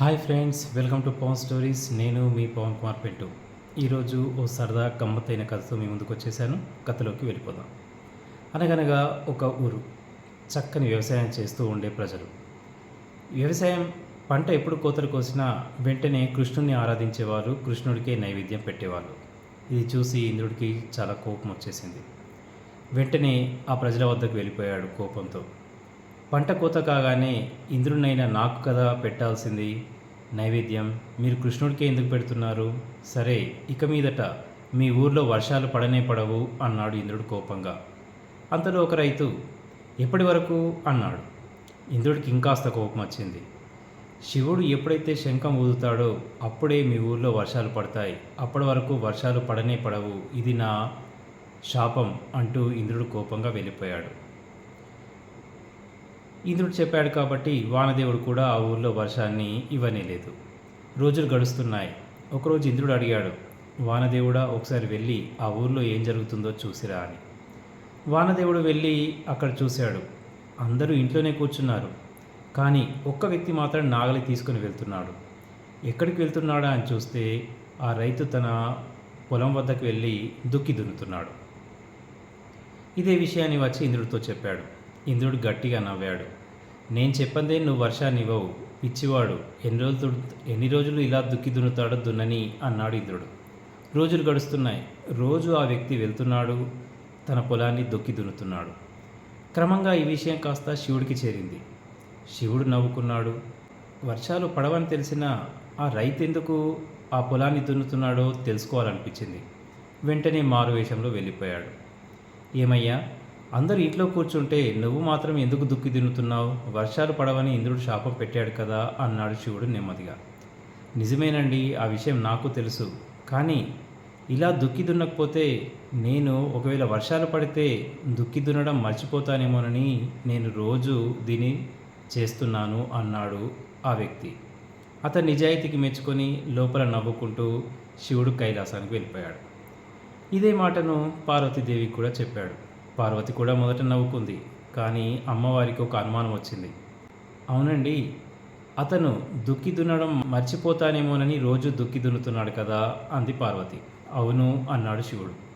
Hi friends welcome to Pavan stories నేను మీ పవన్ కుమార్ పెట్టు ఈరోజు ఓ సరదా గమ్మత్తైన కథతో మీ ముందుకు వచ్చేసాను. కథలోకి వెళ్ళిపోదాం. అనగనగా ఒక ఊరు. చక్కని వ్యవసాయం చేస్తూ ఉండే ప్రజలు. వ్యవసాయం పంట ఎప్పుడు కోతలు కోసినా వెంటనే కృష్ణుడిని ఆరాధించేవారు కృష్ణుడికే నైవేద్యం పెట్టేవాళ్ళు ఇది చూసి ఇంద్రుడికి చాలా కోపం వచ్చేసింది. వెంటనే ఆ ప్రజల వద్దకు వెళ్ళిపోయాడు కోపంతో. పంట కోత కాగానే ఇంద్రునైనా నాకు కదా పెట్టాల్సింది. నైవేద్యం. మీరు కృష్ణుడికే ఎందుకు పెడుతున్నారు? సరే ఇక మీదట మీ ఊర్లో వర్షాలు పడనే పడవు అన్నాడు ఇంద్రుడు కోపంగా. అంతలో ఒక రైతు ఎప్పటి వరకు? అన్నాడు. ఇంద్రుడికి ఇంకాస్త కోపం వచ్చింది. శివుడు ఎప్పుడైతే శంఖం ఊదుతాడో అప్పుడే మీ ఊర్లో వర్షాలు పడతాయి. అప్పటి వరకు వర్షాలు పడనే పడవు. ఇది నా శాపం అంటూ ఇంద్రుడు కోపంగా వెళ్ళిపోయాడు. ఇంద్రుడు చెప్పాడు కాబట్టి వానదేవుడు కూడా ఆ ఊర్లో వర్షాన్ని ఇవ్వనేలేదు. రోజులు గడుస్తున్నాయి. ఒకరోజు ఇంద్రుడు అడిగాడు వానదేవుడా ఒకసారి వెళ్ళి ఆ ఊర్లో ఏం జరుగుతుందో చూసిరా అని. వానదేవుడు వెళ్ళి అక్కడ చూశాడు. అందరూ ఇంట్లోనే కూర్చున్నారు. కానీ ఒక్క వ్యక్తి మాత్రం నాగలి తీసుకుని వెళ్తున్నాడు. ఎక్కడికి వెళ్తున్నాడా అని చూస్తే ఆ రైతు తన పొలం వద్దకు వెళ్ళి దుక్కి దున్నుతున్నాడు. ఇదే విషయాన్ని వచ్చి ఇంద్రుడితో చెప్పాడు. ఇంద్రుడు గట్టిగా నవ్వాడు. నేను చెప్పందే నువ్వు వర్షాన్ని ఇవ్వవు. పిచ్చివాడు ఎన్ని రోజులు ఎన్ని రోజులు ఇలా దుక్కి దున్నుతాడో దున్నని అన్నాడు ఇంద్రుడు. రోజులు గడుస్తున్నాయి. రోజు ఆ వ్యక్తి వెళ్తున్నాడు తన పొలాన్ని దుక్కి దున్నుతున్నాడు. క్రమంగా ఈ విషయం కాస్త శివుడికి చేరింది. శివుడు నవ్వుకున్నాడు. వర్షాలు పడవని తెలిసిన ఆ రైతు ఎందుకు ఆ పొలాన్ని దున్నుతున్నాడో తెలుసుకోవాలనిపించింది. వెంటనే మారువేషంలో వెళ్ళిపోయాడు. ఏమయ్యా అందరూ ఇంట్లో కూర్చుంటే నువ్వు మాత్రం ఎందుకు దుక్కి తిన్నుతున్నావు? వర్షాలు పడవని ఇంద్రుడు శాపం పెట్టాడు కదా అన్నాడు శివుడు నెమ్మదిగా. నిజమేనండి ఆ విషయం నాకు తెలుసు. కానీ ఇలా దుక్కి దున్నకపోతే నేను ఒకవేళ వర్షాలు పడితే దుక్కి దున్నడం మర్చిపోతానేమోనని నేను రోజు దీన్ని చేస్తున్నాను అన్నాడు ఆ వ్యక్తి. అతని నిజాయితీకి మెచ్చుకొని లోపల నవ్వుకుంటూ శివుడు కైలాసానికి వెళ్ళిపోయాడు. ఇదే మాటను పార్వతీదేవికి కూడా చెప్పాడు. పార్వతి కూడా మొదట నవ్వుకుంది. కానీ అమ్మవారికి ఒక అనుమానం వచ్చింది. అవునండి అతను దుక్కి దున్నడం మర్చిపోతానేమోనని రోజు దుక్కి దున్నుతున్నాడు కదా అంది పార్వతి. అవును అన్నాడు శివుడు.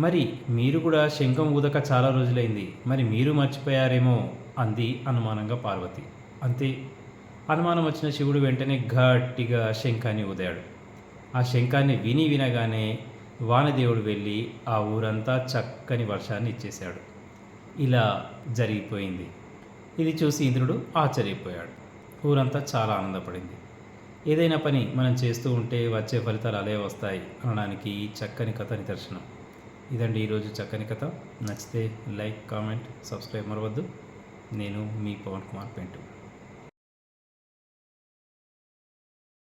మరి మీరు కూడా శంఖం ఊదక చాలా రోజులైంది. మరి మీరు మర్చిపోయారేమో అంది అనుమానంగా పార్వతి. అంతే. అనుమానం వచ్చిన శివుడు వెంటనే గట్టిగా శంఖాన్ని ఊదాడు. ఆ శంఖాన్ని విని వినగానే వానదేవుడు వెళ్ళి ఆ ఊరంతా చక్కని వర్షాన్ని ఇచ్చేశాడు. ఇలా జరిగిపోయింది. ఇది చూసి ఇంద్రుడు ఆశ్చర్యపోయాడు. ఊరంతా చాలా ఆనందపడింది. ఏదైనా పని మనం చేస్తూ ఉంటే వచ్చే ఫలితాలు అలే వస్తాయి అనడానికి ఈ చక్కని కథ నిదర్శనం. ఇదండి ఈరోజు చక్కని కథ. నచ్చితే లైక్ కామెంట్ సబ్స్క్రైబ్ మరవద్దు. నేను మీ పవన్ కుమార్ పెంటు.